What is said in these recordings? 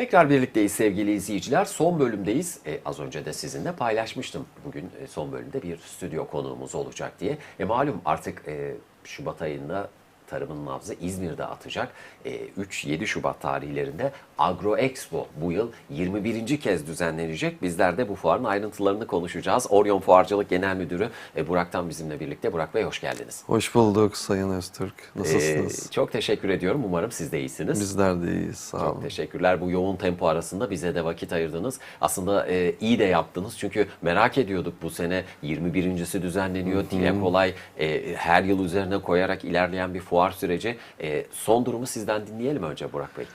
Tekrar birlikteyiz sevgili izleyiciler. Son bölümdeyiz. E, az önce de sizinle paylaşmıştım. Bugün e, son bölümde bir stüdyo konuğumuz olacak diye. E, malum artık e, Şubat ayında tarımın nabzı İzmir'de atacak. E, 3-7 Şubat tarihlerinde Agro Expo bu yıl 21. kez düzenlenecek. Bizler de bu fuarın ayrıntılarını konuşacağız. Orion Fuarcılık Genel Müdürü e, Burak'tan bizimle birlikte. Burak Bey hoş geldiniz. Hoş bulduk Sayın Öztürk. Nasılsınız? E, çok teşekkür ediyorum. Umarım siz de iyisiniz. Bizler de iyiyiz. Sağ Çok olun. teşekkürler. Bu yoğun tempo arasında bize de vakit ayırdınız. Aslında e, iyi de yaptınız. Çünkü merak ediyorduk bu sene 21.si düzenleniyor. Dile kolay e, her yıl üzerine koyarak ilerleyen bir fuar süreci. E, son durumu sizden dinleyelim önce Burak Bey.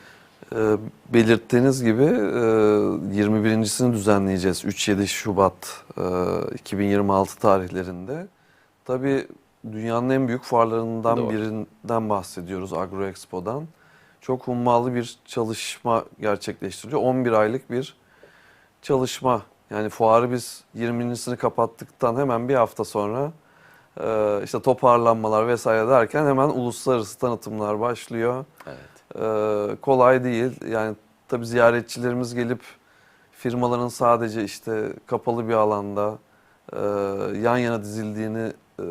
Ee, belirttiğiniz gibi e, 21.sini düzenleyeceğiz 3-7 Şubat e, 2026 tarihlerinde. Tabii dünyanın en büyük fuarlarından Doğru. birinden bahsediyoruz Agro Expo'dan. Çok hummalı bir çalışma gerçekleştiriliyor. 11 aylık bir çalışma. Yani fuarı biz 20.sini kapattıktan hemen bir hafta sonra e, işte toparlanmalar vesaire derken hemen uluslararası tanıtımlar başlıyor. Evet. Ee, kolay değil. Yani tabii ziyaretçilerimiz gelip firmaların sadece işte kapalı bir alanda e, yan yana dizildiğini e,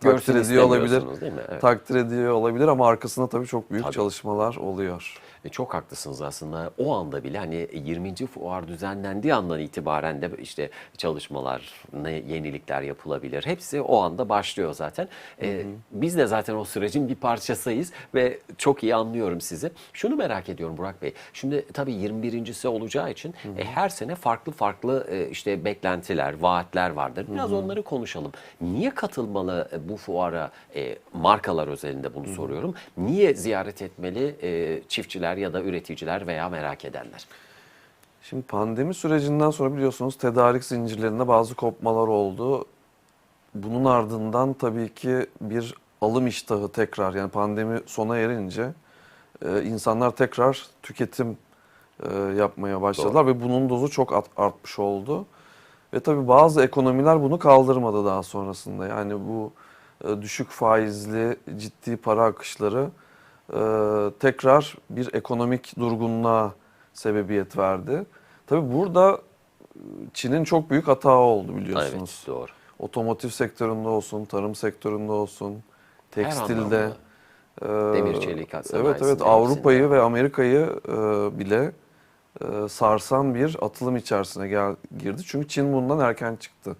takdir ediyor olabilir. değil mi? Evet. Takdir ediyor olabilir ama arkasında tabii çok büyük Tabii. çalışmalar oluyor. E, Çok haklısınız aslında. O anda bile hani 20. fuar düzenlendiği andan itibaren de işte çalışmalar, ne yenilikler yapılabilir. Hepsi o anda başlıyor zaten. E, biz de zaten o sürecin bir parçasıyız ve çok iyi anlıyorum sizi. Şunu merak ediyorum Burak Bey. Şimdi tabii 21.si olacağı için e, her sene farklı farklı e, işte beklentiler, vaatler vardır. Biraz onları konuşalım. Niye katılmalı e, bu fuara e, markalar özelinde bunu soruyorum. Niye ziyaret etmeli e, çiftçiler ya da üreticiler veya merak edenler? Şimdi pandemi sürecinden sonra biliyorsunuz tedarik zincirlerinde bazı kopmalar oldu. Bunun ardından tabii ki bir alım iştahı tekrar yani pandemi sona erince e, insanlar tekrar tüketim e, yapmaya başladılar ve bunun dozu çok artmış oldu. Ve tabii bazı ekonomiler bunu kaldırmadı daha sonrasında. Yani bu e, düşük faizli ciddi para akışları tekrar bir ekonomik durgunluğa sebebiyet verdi. Tabii burada e, Çin'in çok büyük hata oldu biliyorsunuz. Evet doğru. Otomotiv sektöründe olsun, tarım sektöründe olsun, tekstilde. e, Demir çelik Evet evet Avrupa'yı ve Amerika'yı e, bile e, sarsan bir atılım içerisine gel, girdi. Çünkü Çin bundan erken çıktı.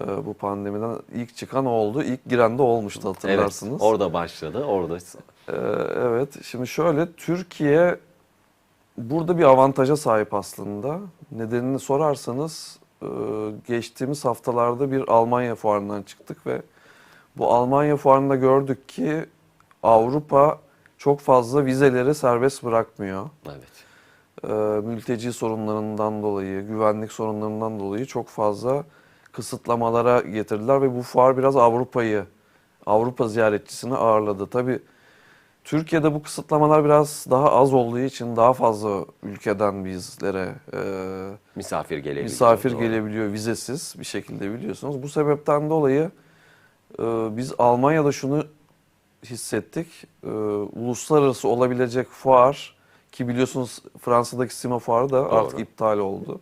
E, bu pandemiden ilk çıkan oldu. İlk giren de olmuştu hatırlarsınız. Evet, orada başladı. Orada Ee, Evet, şimdi şöyle Türkiye burada bir avantaja sahip aslında. Nedenini sorarsanız e, geçtiğimiz haftalarda bir Almanya fuarından çıktık ve bu Almanya fuarında gördük ki Avrupa çok fazla vizeleri serbest bırakmıyor. evet. Ee, Mülteci sorunlarından dolayı, güvenlik sorunlarından dolayı çok fazla kısıtlamalara getirdiler ve bu fuar biraz Avrupa'yı, Avrupa ziyaretçisini ağırladı. Tabii Türkiye'de bu kısıtlamalar biraz daha az olduğu için daha fazla ülkeden bizlere e, Misafir gelebiliyor. misafir doğru. gelebiliyor vizesiz bir şekilde biliyorsunuz. Bu sebepten dolayı e, biz Almanya'da şunu hissettik. E, uluslararası olabilecek fuar ki biliyorsunuz Fransa'daki Sima fuarı da artık Doğru. iptal oldu.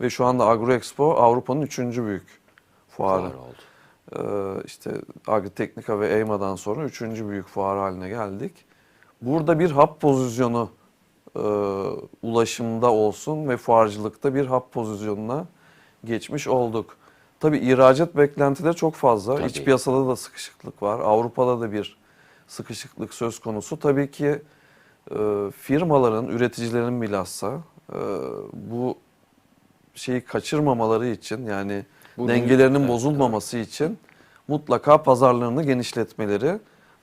Ve şu anda Agro Expo Avrupa'nın üçüncü büyük fuarı. Fuar oldu. Ee, işte Agritechnica ve EIMA'dan sonra üçüncü büyük fuar haline geldik. Burada bir hap pozisyonu e, ulaşımda olsun ve fuarcılıkta bir hap pozisyonuna geçmiş olduk. Tabii ihracat beklentileri çok fazla. İç Tabii. piyasada da sıkışıklık var. Avrupa'da da bir sıkışıklık söz konusu. Tabii ki e, firmaların, üreticilerin bilhassa e, bu şeyi kaçırmamaları için yani Bunu- dengelerinin Evet, bozulmaması için mutlaka pazarlarını genişletmeleri,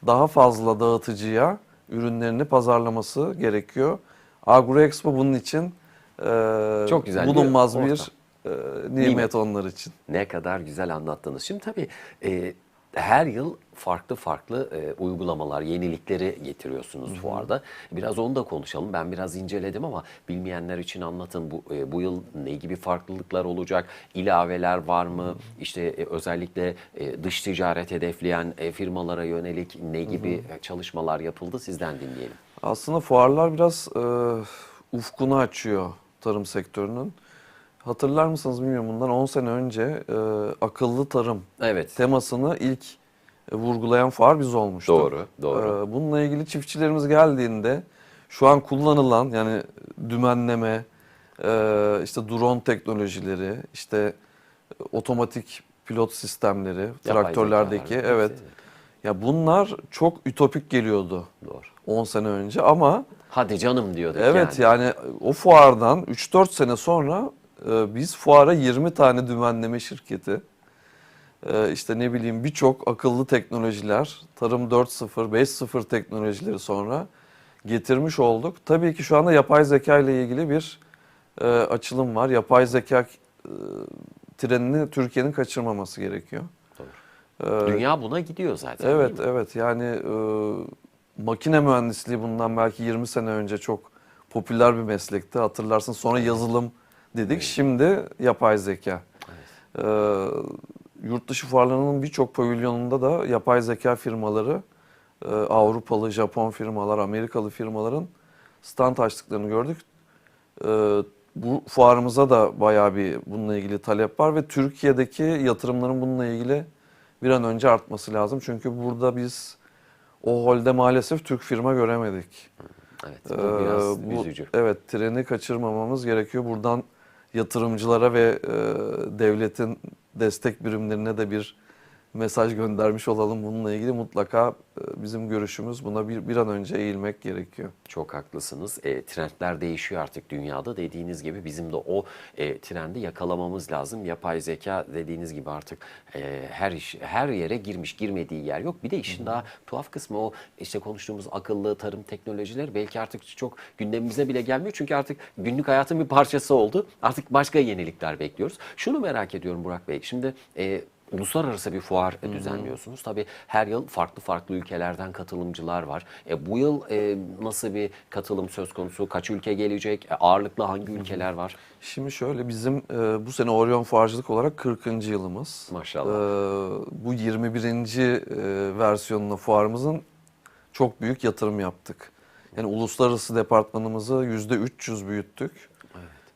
daha fazla dağıtıcıya ürünlerini pazarlaması gerekiyor. Agro Expo bunun için e, Çok güzel bir bulunmaz ortam. bir e, nimet onlar için. Ne kadar güzel anlattınız. Şimdi tabii e, her yıl farklı farklı e, uygulamalar, yenilikleri getiriyorsunuz fuarda. Biraz onu da konuşalım. Ben biraz inceledim ama bilmeyenler için anlatın. Bu e, bu yıl ne gibi farklılıklar olacak? İlaveler var mı? İşte e, özellikle e, dış ticaret hedefleyen e, firmalara yönelik ne gibi e, çalışmalar yapıldı? Sizden dinleyelim. Aslında fuarlar biraz e, ufkunu açıyor tarım sektörünün. Hatırlar mısınız bilmiyorum bundan 10 sene önce e, akıllı tarım Evet. temasını ilk e, vurgulayan fuar biz olmuştuk. Doğru, doğru. Ee, Bununla ilgili çiftçilerimiz geldiğinde şu an kullanılan yani dümenleme, e, işte drone teknolojileri, işte otomatik pilot sistemleri, Yapay traktörlerdeki zekalar, evet. hepsi. Ya bunlar çok ütopik geliyordu Doğru. 10 sene önce ama Hadi canım diyorduk evet yani. yani o fuardan 3-4 sene sonra e, biz fuara 20 tane dümenleme şirketi e, işte ne bileyim birçok akıllı teknolojiler, tarım 4.0, 5.0 teknolojileri sonra getirmiş olduk. Tabii ki şu anda yapay zeka ile ilgili bir e, açılım var. Yapay zeka e, trenini Türkiye'nin kaçırmaması gerekiyor. Doğru. E, Dünya buna gidiyor zaten. Evet, evet. Yani e, makine mühendisliği bundan belki 20 sene önce çok popüler bir meslekti. Hatırlarsın sonra yazılım dedik. Şimdi yapay zeka. E, yurt dışı fuarlarının birçok pavilyonunda da yapay zeka firmaları, e, Avrupalı, Japon firmalar, Amerikalı firmaların stand açtıklarını gördük. E, bu fuarımıza da bayağı bir bununla ilgili talep var ve Türkiye'deki yatırımların bununla ilgili bir an önce artması lazım. Çünkü burada biz o holde maalesef Türk firma göremedik. Evet. Bu Ee, biraz bu- üzücü. Evet, treni kaçırmamamız gerekiyor. Buradan yatırımcılara ve e, devletin destek birimlerine de bir mesaj göndermiş olalım bununla ilgili. Mutlaka e, bizim görüşümüz buna bir, bir an önce eğilmek gerekiyor. Çok haklısınız. E, trendler değişiyor artık dünyada. Dediğiniz gibi bizim de o e, trendi yakalamamız lazım. Yapay zeka dediğiniz gibi artık e, her iş her yere girmiş, girmediği yer yok. Bir de işin daha tuhaf kısmı o işte konuştuğumuz akıllı tarım teknolojileri belki artık çok gündemimize bile gelmiyor. Çünkü artık günlük hayatın bir parçası oldu. Artık başka yenilikler bekliyoruz. Şunu merak ediyorum Burak Bey. Şimdi e, uluslararası bir fuar e, düzenliyorsunuz. Tabii her yıl farklı farklı ülkelerden katılımcılar var. E, bu yıl e, nasıl bir katılım söz konusu? Kaç ülke gelecek? E, ağırlıklı hangi ülkeler var? Şimdi şöyle bizim e, bu sene Orion Fuarcılık olarak 40. yılımız. Maşallah. E, bu 21. e, versiyonuna fuarımızın çok büyük yatırım yaptık. Yani uluslararası departmanımızı %300 büyüttük.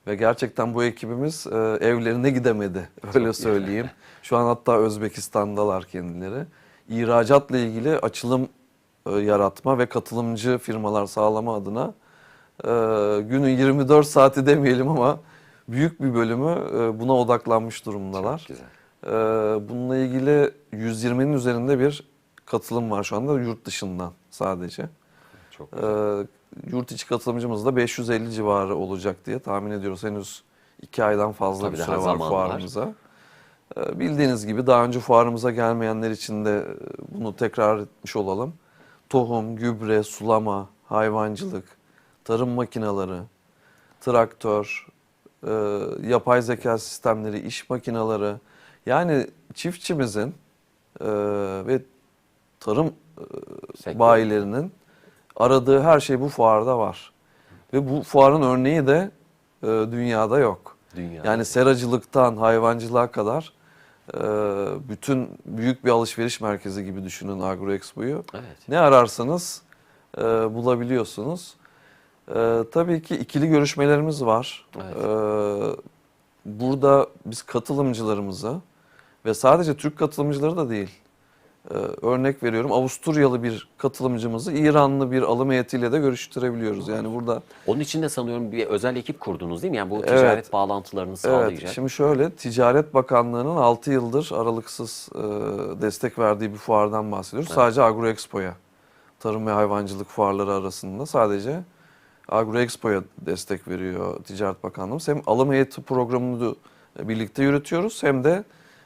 Ve gerçekten bu ekibimiz e, evlerine gidemedi öyle söyleyeyim. Şu an hatta Özbekistan'dalar kendileri. İhracatla ilgili açılım e, yaratma ve katılımcı firmalar sağlama adına e, günün 24 saati demeyelim ama büyük bir bölümü e, buna odaklanmış durumdalar. Güzel. E, bununla ilgili 120'nin üzerinde bir katılım var şu anda yurt dışından sadece. Çok E, güzel. Yurt içi katılımcımız da 550 civarı olacak diye tahmin ediyoruz. Henüz 2 aydan fazla Tabii bir süre var fuarımıza. E, bildiğiniz gibi daha önce fuarımıza gelmeyenler için de e, bunu tekrar etmiş olalım. Tohum, gübre, sulama, hayvancılık, tarım makineleri, traktör, e, yapay zeka sistemleri, iş makineleri. Yani çiftçimizin e, ve tarım Sektör. bayilerinin aradığı her şey bu fuarda var. Ve bu fuarın örneği de e, dünyada yok. Dünya. Yani seracılıktan hayvancılığa kadar e, bütün büyük bir alışveriş merkezi gibi düşünün Agro Expo'yu. Evet. Ne ararsanız e, bulabiliyorsunuz. E, tabii ki ikili görüşmelerimiz var. Evet. E, burada biz katılımcılarımıza ve sadece Türk katılımcıları da değil. E, örnek veriyorum Avusturyalı bir katılımcımızı İranlı bir alım heyetiyle de görüştürebiliyoruz. Yani burada Onun için de sanıyorum bir özel ekip kurdunuz değil mi? Yani bu Evet. ticaret bağlantılarını sağlayacak. Evet, şimdi şöyle Ticaret Bakanlığı'nın 6 yıldır aralıksız e, destek verdiği bir fuardan bahsediyoruz. Sadece Agro Expo'ya, tarım ve hayvancılık fuarları arasında sadece Agro Expo'ya destek veriyor Ticaret Bakanlığımız. Hem alım heyeti programını da birlikte yürütüyoruz hem de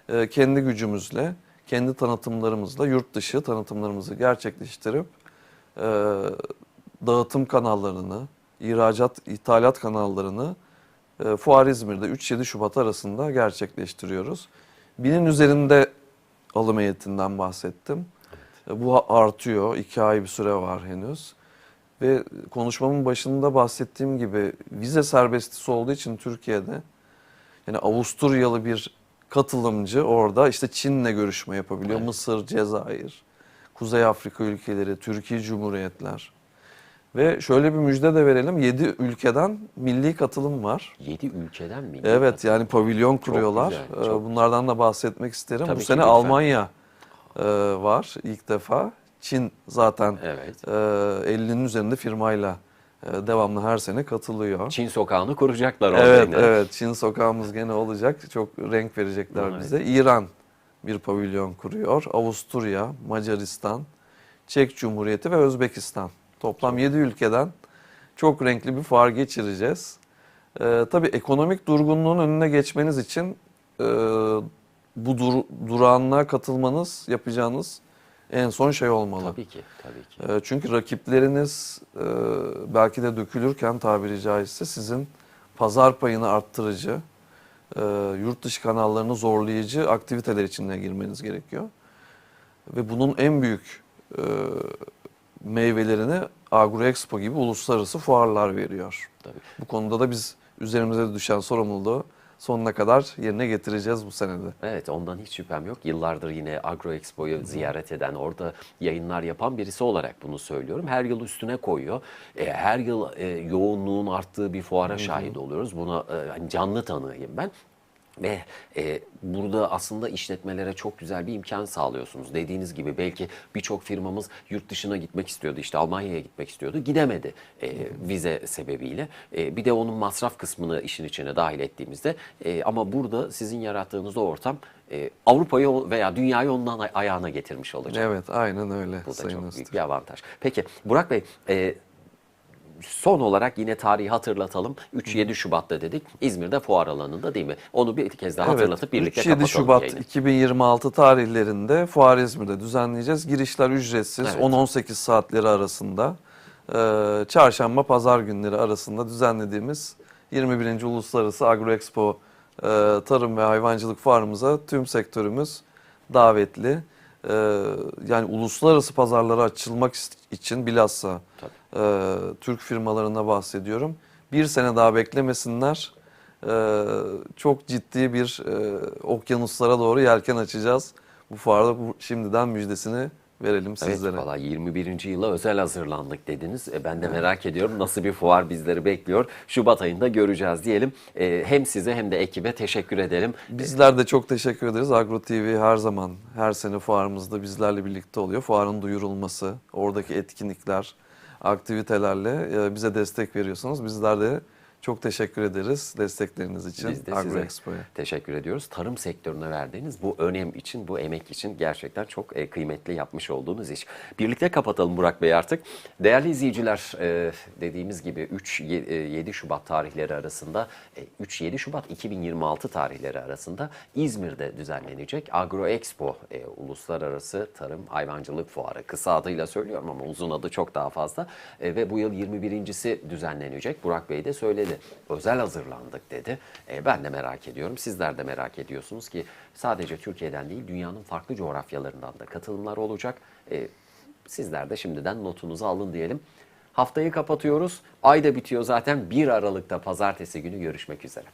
e, kendi gücümüzle, kendi tanıtımlarımızla yurt dışı tanıtımlarımızı gerçekleştirip e, dağıtım kanallarını, ihracat, ithalat kanallarını e, Fuar İzmir'de 3-7 Şubat arasında gerçekleştiriyoruz. Binin üzerinde alım heyetinden bahsettim. E, Bu artıyor. 2 ay bir süre var henüz. Ve konuşmamın başında bahsettiğim gibi vize serbestisi olduğu için Türkiye'de yani Avusturyalı bir katılımcı orada işte Çin'le görüşme yapabiliyor. Evet. Mısır, Cezayir, Kuzey Afrika ülkeleri, Türkiye Cumhuriyetler. Ve şöyle bir müjde de verelim. 7 ülkeden milli katılım var. 7 ülkeden mi? Evet yani pavilyon kuruyorlar. güzel, Ee, çok Bunlardan da bahsetmek isterim. Tabii Bu sene lütfen. Almanya e, var ilk defa. Çin zaten Evet. e, 50'nin üzerinde firmayla e, devamlı her sene katılıyor. Çin sokağını kuracaklar orada Evet, yine. evet. Çin sokağımız gene olacak. Çok renk verecekler Evet. bize. İran bir pavilyon kuruyor. Avusturya, Macaristan, Çek Cumhuriyeti ve Özbekistan. Toplam 7 ülkeden çok renkli bir fuar geçireceğiz. Ee, tabii ekonomik durgunluğun önüne geçmeniz için e, bu dur, durağanlığa katılmanız yapacağınız en son şey olmalı. Tabii ki, tabii ki. E, Çünkü rakipleriniz e, belki de dökülürken tabiri caizse sizin pazar payını arttırıcı, e, yurt dışı kanallarını zorlayıcı aktiviteler içine girmeniz gerekiyor. Ve bunun en büyük e, meyvelerini Agro Expo gibi uluslararası fuarlar veriyor. Tabii. Bu konuda da biz üzerimize düşen sorumluluğu sonuna kadar yerine getireceğiz bu senede. Evet ondan hiç şüphem yok. Yıllardır yine Agro Expo'yu ziyaret eden, orada yayınlar yapan birisi olarak bunu söylüyorum. Her yıl üstüne koyuyor. E, her yıl e, yoğunluğun arttığı bir fuara şahit oluyoruz. Buna e, hani canlı tanığıyım ben. Ve e, burada aslında işletmelere çok güzel bir imkan sağlıyorsunuz. Dediğiniz gibi belki birçok firmamız yurt dışına gitmek istiyordu. İşte Almanya'ya gitmek istiyordu. Gidemedi e, vize sebebiyle. E, bir de onun masraf kısmını işin içine dahil ettiğimizde. e, ama burada sizin yarattığınız o ortam e, Avrupa'yı veya dünyayı ondan ay- ayağına getirmiş olacak. Evet, aynen öyle. Bu da çok büyük bir avantaj. Peki Burak Bey, e, son olarak yine tarihi hatırlatalım. 3-7 Şubat'ta dedik. İzmir'de fuar alanında değil mi? Onu bir kez daha hatırlatıp birlikte 3-7 kapatalım Şubat yayını. 2026 tarihlerinde Fuar İzmir'de düzenleyeceğiz. Girişler ücretsiz. Evet. 10-18 saatleri arasında. Ee, çarşamba, pazar günleri arasında düzenlediğimiz 21. Uluslararası Agro Expo e, Tarım ve Hayvancılık Fuarımıza tüm sektörümüz davetli. Ee, yani uluslararası pazarlara açılmak için bilhassa e, Türk firmalarına bahsediyorum. Bir sene daha beklemesinler. Ee, çok ciddi bir e, okyanuslara doğru yelken açacağız. Bu fuarda bu, şimdiden müjdesini verelim Evet sizlere. valla 21. yıla özel hazırlandık dediniz. E, ben de merak ediyorum nasıl bir fuar bizleri bekliyor. Şubat ayında göreceğiz diyelim. E, hem size hem de ekibe teşekkür edelim. Bizler de çok teşekkür ederiz. Agro TV her zaman, her sene fuarımızda bizlerle birlikte oluyor. Fuarın duyurulması, oradaki etkinlikler, aktivitelerle e, bize destek veriyorsunuz. Bizler de çok teşekkür ederiz destekleriniz için Biz de Agro Expo'ya. teşekkür ediyoruz. Tarım sektörüne verdiğiniz bu önem için, bu emek için gerçekten çok e, kıymetli yapmış olduğunuz iş. Birlikte kapatalım Burak Bey artık. Değerli izleyiciler, e, dediğimiz gibi 3-7 Şubat tarihleri arasında, e, 3-7 Şubat 2026 tarihleri arasında İzmir'de düzenlenecek Agro Expo, e, Uluslararası Tarım Hayvancılık Fuarı. Kısa adıyla söylüyorum ama uzun adı çok daha fazla. E, ve bu yıl 21.si düzenlenecek. Burak Bey de söyledi. Özel hazırlandık dedi. E, ben de merak ediyorum. Sizler de merak ediyorsunuz ki sadece Türkiye'den değil dünyanın farklı coğrafyalarından da katılımlar olacak. E, sizler de şimdiden notunuzu alın diyelim. Haftayı kapatıyoruz. Ay da bitiyor zaten. 1 Aralık'ta pazartesi günü görüşmek üzere.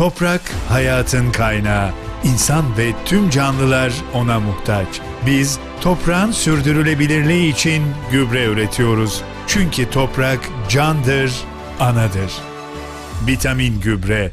Toprak hayatın kaynağı. İnsan ve tüm canlılar ona muhtaç. Biz toprağın sürdürülebilirliği için gübre üretiyoruz. Çünkü toprak candır, anadır. Vitamin gübre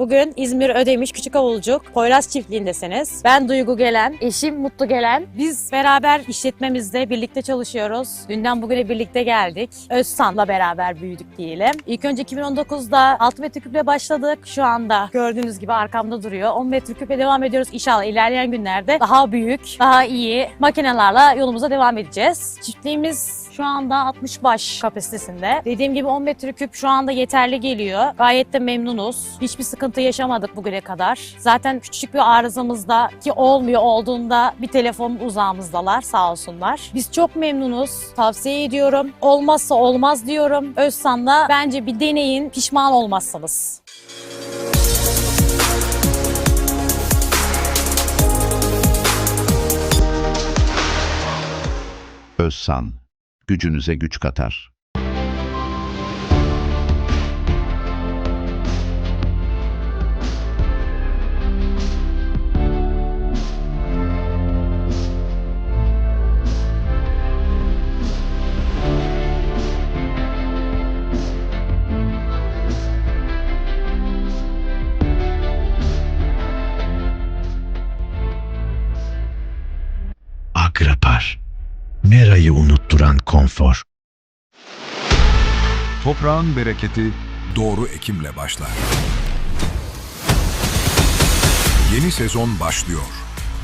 Bugün İzmir Ödemiş Küçük Avulcuk Poyraz çiftliğindesiniz. Ben Duygu Gelen, eşim Mutlu Gelen. Biz beraber işletmemizde birlikte çalışıyoruz. Dünden bugüne birlikte geldik. Özsan'la beraber büyüdük diyelim. İlk önce 2019'da 6 metreküple başladık. Şu anda gördüğünüz gibi arkamda duruyor. 10 metreküple devam ediyoruz. İnşallah ilerleyen günlerde daha büyük, daha iyi makinelerle yolumuza devam edeceğiz. Çiftliğimiz şu anda 60 baş kapasitesinde. Dediğim gibi 10 metreküp şu anda yeterli geliyor. Gayet de memnunuz. Hiçbir sıkıntı yaşamadık bugüne kadar. Zaten küçük bir arızamızda ki olmuyor olduğunda bir telefon uzağımızdalar sağ olsunlar. Biz çok memnunuz. Tavsiye ediyorum. Olmazsa olmaz diyorum. Özsan'la bence bir deneyin. Pişman olmazsınız. Özsan, gücünüze güç katar. Konfor. Toprağın bereketi doğru ekimle başlar. Yeni sezon başlıyor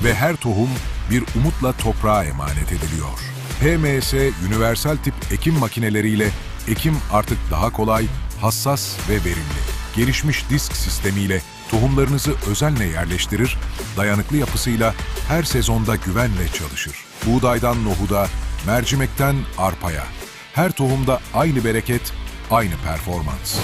ve her tohum bir umutla toprağa emanet ediliyor. PMS universal tip ekim makineleriyle ekim artık daha kolay, hassas ve verimli. Gelişmiş disk sistemiyle tohumlarınızı özenle yerleştirir, dayanıklı yapısıyla her sezonda güvenle çalışır. Buğdaydan nohuda, mercimekten arpaya. Her tohumda aynı bereket, aynı performans.